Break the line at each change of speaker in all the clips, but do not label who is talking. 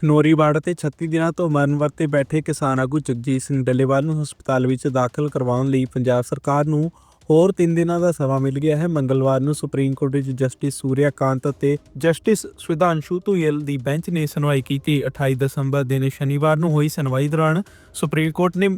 ਖਨੋਰੀ ਬਾੜ ਤੇ 36 ਦਿਨਾਂ ਤੋਂ ਮਰਨ ਵਰਤੇ ਬੈਠੇ ਕਿਸਾਨ ਆਗੂ ਜਗਜੀਤ ਸਿੰਘ ਡੱਲੇਵਾਲ ਨੂੰ ਹਸਪਤਾਲ ਵਿੱਚ ਦਾਖਲ ਕਰਵਾਉਣ ਲਈ ਪੰਜਾਬ ਸਰਕਾਰ ਨੂੰ ਹੋਰ 3 ਦਿਨਾਂ ਦਾ ਸਮਾਂ ਮਿਲ ਗਿਆ ਹੈ। ਮੰਗਲਵਾਰ ਨੂੰ ਸੁਪਰੀਮ ਕੋਰਟ ਵਿੱਚ ਜਸਟਿਸ ਸੂਰਿਆ ਕਾਂਤ ਅਤੇ ਜਸਟਿਸ ਸੁਧਾਂਸ਼ੂ ਧੁਇਲ ਦੀ ਬੈਂਚ ਨੇ ਸੁਣਵਾਈ ਕੀਤੀ। 28 ਦਸੰਬਰ ਦਿਨ ਸ਼ਨੀਵਾਰ ਨੂੰ ਹੋਈ ਸੁਣਵਾਈ ਦੌਰਾਨ ਸੁਪਰੀਮ ਕੋਰਟ ਨੇ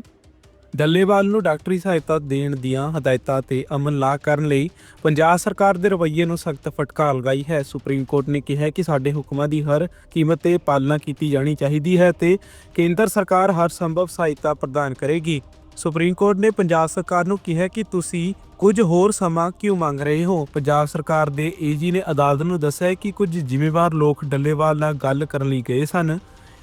ਡੱਲੇਵਾਲ ਨੂੰ ਡਾਕਟਰੀ ਸਹਾਇਤਾ ਦੇਣ ਦੀਆਂ ਹਦਾਇਤਾਂ ਤੇ ਅਮਲ ਨਾ ਕਰਨ ਲਈ ਪੰਜਾਬ ਸਰਕਾਰ ਦੇ ਰਵੱਈਏ ਨੂੰ ਸਖਤ ਫਟਕਾਰ ਲਗਾਈ ਹੈ। ਸੁਪਰੀਮ ਕੋਰਟ ਨੇ ਕਿਹਾ ਕਿ ਸਾਡੇ ਹੁਕਮਾਂ ਦੀ ਹਰ ਕੀਮਤ ਤੇ ਪਾਲਣਾ ਕੀਤੀ ਜਾਣੀ ਚਾਹੀਦੀ ਹੈ ਤੇ ਕੇਂਦਰ ਸਰਕਾਰ ਹਰ ਸੰਭਵ ਸਹਾਇਤਾ ਪ੍ਰਦਾਨ ਕਰੇਗੀ। ਸੁਪਰੀਮ ਕੋਰਟ ਨੇ ਪੰਜਾਬ ਸਰਕਾਰ ਨੂੰ ਕਿਹਾ ਕਿ ਤੁਸੀਂ ਕੁਝ ਹੋਰ ਸਮਾਂ ਕਿਉਂ ਮੰਗ ਰਹੇ ਹੋ? ਪੰਜਾਬ ਸਰਕਾਰ ਦੇ ਏਜੀ ਨੇ ਅਦਾਲਤ ਨੂੰ ਦੱਸਿਆ ਕਿ ਕੁਝ ਜ਼ਿੰਮੇਵਾਰ ਲੋਕ ਡੱਲੇਵਾਲ ਨਾਲ ਗੱਲ ਕਰਨ ਲਈ ਗਏ ਸਨ।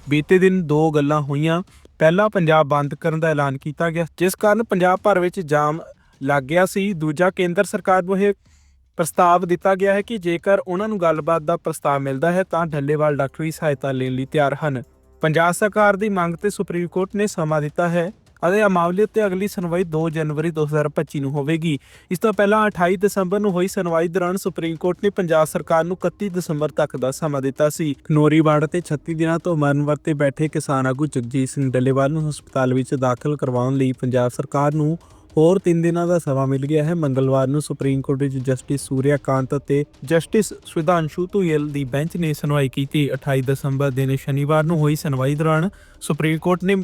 ਬੀਤੇ ਦਿਨ ਦੋ ਗੱਲਾਂ ਹੋਈਆਂ। ਪਹਿਲਾ ਪੰਜਾਬ ਬੰਦ ਕਰਨ ਦਾ ਐਲਾਨ ਕੀਤਾ ਗਿਆ, ਜਿਸ ਕਾਰਨ ਪੰਜਾਬ ਭਰ ਵਿੱਚ ਜਾਮ ਲੱਗ ਗਿਆ ਸੀ। ਦੂਜਾ ਕੇਂਦਰ ਸਰਕਾਰ ਨੂੰ ਇਹ ਪ੍ਰਸਤਾਵ ਦਿੱਤਾ ਗਿਆ ਹੈ ਕਿ ਜੇਕਰ ਉਹਨਾਂ ਨੂੰ ਗੱਲਬਾਤ ਦਾ ਪ੍ਰਸਤਾਵ ਮਿਲਦਾ ਹੈ, ਤਾਂ ਢੱਲੇਵਾਲ ਡਾਕਟਰੀ ਸਹਾਇਤਾ ਲੈਣ ਲਈ ਤਿਆਰ ਹਨ। ਪੰਜਾਬ ਸਰਕਾਰ ਦੀ ਮੰਗ ਤੇ ਸੁਪਰੀਮ ਕੋਰਟ ਨੇ ਸਮਾਂ ਦਿੱਤਾ ਹੈ। ਅਤੇ ਇਹ ਮਾਮਲੇ ਉੱਤੇ ਅਗਲੀ ਸੁਣਵਾਈ 2 ਜਨਵਰੀ 2025 ਨੂੰ ਹੋਵੇਗੀ। ਇਸ ਤੋਂ ਪਹਿਲਾਂ 28 ਦਸੰਬਰ ਨੂੰ ਹੋਈ ਸੁਣਵਾਈ ਦੌਰਾਨ ਸੁਪਰੀਮ ਕੋਰਟ ਨੇ ਪੰਜਾਬ ਸਰਕਾਰ ਨੂੰ 31 ਦਸੰਬਰ ਤੱਕ ਦਾ ਸਮਾਂ ਦਿੱਤਾ ਸੀ। ਖਨੋਰੀ ਬਾੜ ਤੇ 36 ਦਿਨਾਂ ਤੋਂ ਮਰਨ ਵਰਤੇ ਬੈਠੇ ਕਿਸਾਨ ਆਗੂ ਜਗਜੀਤ ਸਿੰਘ ਡੱਲੇਵਾਲ ਨੂੰ ਹਸਪਤਾਲ ਵਿੱਚ ਦਾਖਲ ਕਰਵਾਉਣ ਲਈ ਪੰਜਾਬ ਸਰਕਾਰ ਨੂੰ ਹੋਰ 3 ਦਿਨਾਂ ਦਾ ਸਮਾਂ ਮਿਲ ਗਿਆ ਹੈ। ਮੰਗਲਵਾਰ ਨੂੰ ਸੁਪਰੀਮ ਕੋਰਟ ਵਿੱਚ ਜਸਟਿਸ ਸੂਰਿਆ ਕਾਂਤ ਅਤੇ ਜਸਟਿਸ ਸੁਧਾਂਸ਼ੂ ਧੁਇਲ ਦੀ ਬੈਂਚ ਨੇ ਸੁਣਵਾਈ ਕੀਤੀ। 28 ਦਸੰਬਰ ਦਿਨ ਸ਼ਨੀਵਾਰ ਨੂੰ ਹੋਈ ਸੁਣਵਾਈ ਦੌਰਾਨ ਸੁਪਰੀਮ ਕੋਰਟ ਨੇ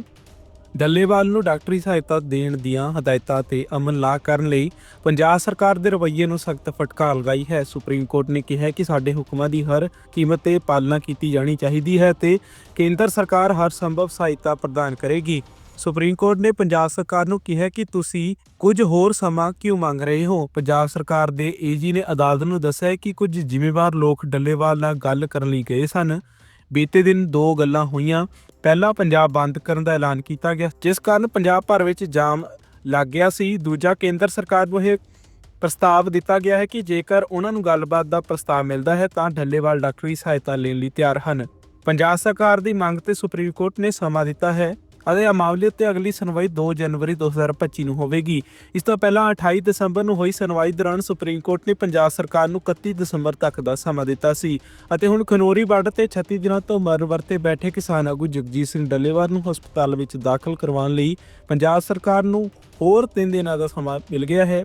ਡੱਲੇਵਾਲ ਨੂੰ ਡਾਕਟਰੀ ਸਹਾਇਤਾ ਦੇਣ ਦੀਆਂ ਹਦਾਇਤਾਂ ਤੇ ਅਮਲ ਨਾ ਕਰਨ ਲਈ ਪੰਜਾਬ ਸਰਕਾਰ ਦੇ ਰਵੱਈਏ ਨੂੰ ਸਖਤ ਫਟਕਾਰ ਲਗਾਈ ਹੈ। ਸੁਪਰੀਮ ਕੋਰਟ ਨੇ ਕਿਹਾ ਕਿ ਸਾਡੇ ਹੁਕਮਾਂ ਦੀ ਹਰ ਕੀਮਤ ਤੇ ਪਾਲਣਾ ਕੀਤੀ ਜਾਣੀ ਚਾਹੀਦੀ ਹੈ ਤੇ ਕੇਂਦਰ ਸਰਕਾਰ ਹਰ ਸੰਭਵ ਸਹਾਇਤਾ ਪ੍ਰਦਾਨ ਕਰੇਗੀ। ਸੁਪਰੀਮ ਕੋਰਟ ਨੇ ਪੰਜਾਬ ਸਰਕਾਰ ਨੂੰ ਕਿਹਾ ਕਿ ਤੁਸੀਂ ਕੁਝ ਹੋਰ ਸਮਾਂ ਕਿਉਂ ਮੰਗ ਰਹੇ ਹੋ? ਪੰਜਾਬ ਸਰਕਾਰ ਦੇ ਏਜੀ ਨੇ ਅਦਾਲਤ ਨੂੰ ਦੱਸਿਆ ਕਿ ਕੁਝ ਜ਼ਿੰਮੇਵਾਰ ਲੋਕ ਡੱਲੇਵਾਲ ਨਾਲ ਗੱਲ ਕਰਨ ਲਈ ਗਏ ਸਨ। ਬੀਤੇ ਦਿਨ ਦੋ ਗੱਲਾਂ ਹੋਈਆਂ। ਪਹਿਲਾ ਪੰਜਾਬ ਬੰਦ ਕਰਨ ਦਾ ਐਲਾਨ ਕੀਤਾ ਗਿਆ, ਜਿਸ ਕਾਰਨ ਪੰਜਾਬ ਭਰ ਵਿੱਚ ਜਾਮ ਲੱਗ ਗਿਆ ਸੀ। ਦੂਜਾ ਕੇਂਦਰ ਸਰਕਾਰ ਨੂੰ ਇਹ ਪ੍ਰਸਤਾਵ ਦਿੱਤਾ ਗਿਆ ਹੈ ਕਿ ਜੇਕਰ ਉਹਨਾਂ ਨੂੰ ਗੱਲਬਾਤ ਦਾ ਪ੍ਰਸਤਾਵ ਮਿਲਦਾ ਹੈ, ਤਾਂ ਢੱਲੇਵਾਲ ਡਾਕਟਰੀ ਸਹਾਇਤਾ ਲੈਣ ਲਈ ਤਿਆਰ ਹਨ। ਪੰਜਾਬ ਸਰਕਾਰ ਦੀ ਮੰਗ ਤੇ ਸੁਪਰੀਮ ਕੋਰਟ ਨੇ ਸਮਾਂ ਦਿੱਤਾ ਹੈ। ਅਤੇ ਇਹ ਮਾਮਲੇ ਉੱਤੇ ਅਗਲੀ ਸੁਣਵਾਈ 2 ਜਨਵਰੀ 2025 ਨੂੰ ਹੋਵੇਗੀ। ਇਸ ਤੋਂ ਪਹਿਲਾਂ 28 ਦਸੰਬਰ ਨੂੰ ਹੋਈ ਸੁਣਵਾਈ ਦੌਰਾਨ ਸੁਪਰੀਮ ਕੋਰਟ ਨੇ ਪੰਜਾਬ ਸਰਕਾਰ ਨੂੰ 31 ਦਸੰਬਰ ਤੱਕ ਦਾ ਸਮਾਂ ਦਿੱਤਾ ਸੀ ਅਤੇ ਹੁਣ ਖਨੋਰੀ ਬਾਰਡਰ ਤੇ 36 ਦਿਨਾਂ ਤੋਂ ਮਰ ਵਰਤੇ ਬੈਠੇ ਕਿਸਾਨ ਆਗੂ ਜਗਜੀਤ ਸਿੰਘ ਡੱਲੇਵਾਲ ਨੂੰ ਹਸਪਤਾਲ ਵਿੱਚ ਦਾਖਲ ਕਰਵਾਉਣ ਲਈ ਪੰਜਾਬ ਸਰਕਾਰ ਨੂੰ ਹੋਰ 3 ਦਿਨਾਂ ਦਾ ਸਮਾਂ ਮਿਲ ਗਿਆ ਹੈ।